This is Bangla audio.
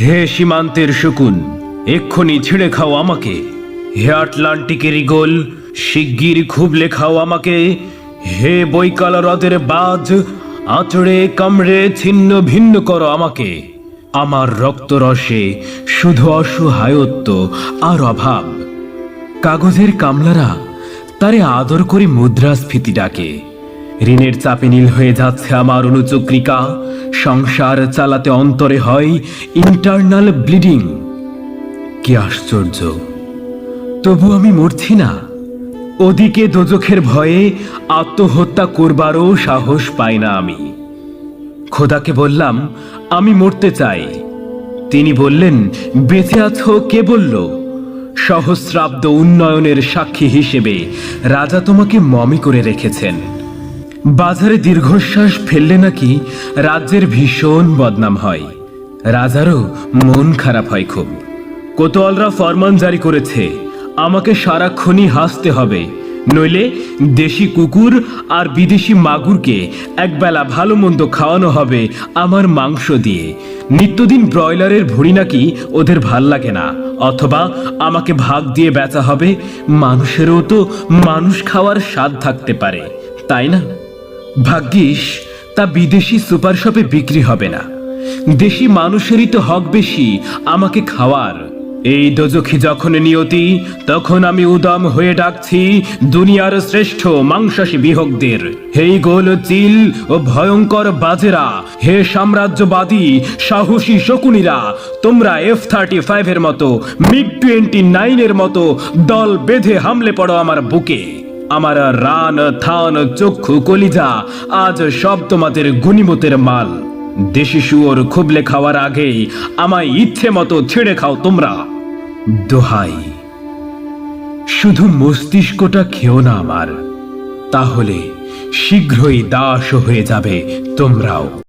হে সীমান্তের শকুন, এক্ষুনি ছিঁড়ে খাও আমাকে। হে আটলান্টিকের ইগল শিগগির খুবলে খাও আমাকে। হে বৈকাল হ্রদের বাজ, আঁচড়ে কামড়ে ছিন্ন ভিন্ন করো আমাকে। আমার রক্তরসে শুধু অসহায়ত্ব আর অভাব। কাগজের কামলারা তারে আদর করে মুদ্রাস্ফীতি ডাকে। ঋণের চাপে নীল হয়ে যাচ্ছে আমার অনুচক্রিকা। সংসার চালাতে অন্তরে হয় ইন্টারনাল ব্লিডিং কি আশ্চর্য। তবু আমি মরছি না। ওদিকে দোজখের ভয়ে আত্মহত্যা করবারও সাহস পাই না আমি। খোদাকে বললাম, আমি মরতে চাই। তিনি বললেন, বেঁচে আছো কে বলল? সহস্রাব্দ উন্নয়নের সাক্ষী হিসেবে রাজা তোমাকে মমি করে রেখেছেন। বাজারে দীর্ঘশ্বাস ফেললে নাকি রাজ্যের ভীষণ বদনাম হয়। রাজারও মন খারাপ হয় খুব। কোতোয়ালরা ফরমান জারি করেছে, আমাকে সারাক্ষণই হাসতে হবে, নইলে দেশি কুকুর আর বিদেশি মাগুরকে একবেলা ভালো মন্দ খাওয়ানো হবে আমার মাংস দিয়ে। নিত্যদিন ব্রয়লারের ভুড়ি নাকি ওদের ভালো লাগে না, অথবা আমাকে ভাগ দিয়ে বেচা হবে, মানুষেরও তো মানুষ খাওয়ার স্বাদ থাকতে পারে, তাই না? ভাগ্যিস, তা বিদেশি সুপার শপে বিক্রি হবে না। দেশি মানুষেরই তো হক বেশি আমাকে খাওয়ার। এই দোজখি যখন নিয়তি, তখন আমি উদম হয়ে ডাকছি দুনিয়ার শ্রেষ্ঠ মাংসাসী বিহকদের। হেই গোল চিল ও ভয়ঙ্কর বাজেরা, হে সাম্রাজ্যবাদী, সাহসী শকুনিরা, তোমরা এফ থার্টি ফাইভের মতো মিগ টোয়েন্টি নাইনের মতো দল বেঁধে হামলে পড়ো আমার বুকে। আমার রান, থান, চক্ষু, কলিজা, আজ সব তোমাদের গুণিমতের মাল। দেশি শুয়োর খুবলে খাওয়ার আগেই আমায় ইচ্ছে মতো ছেড়ে খাও তোমরা। দোহাই, শুধু মস্তিষ্কটা খেও না আমার, তাহলে শীঘ্রই দাস হয়ে যাবে তোমরাও।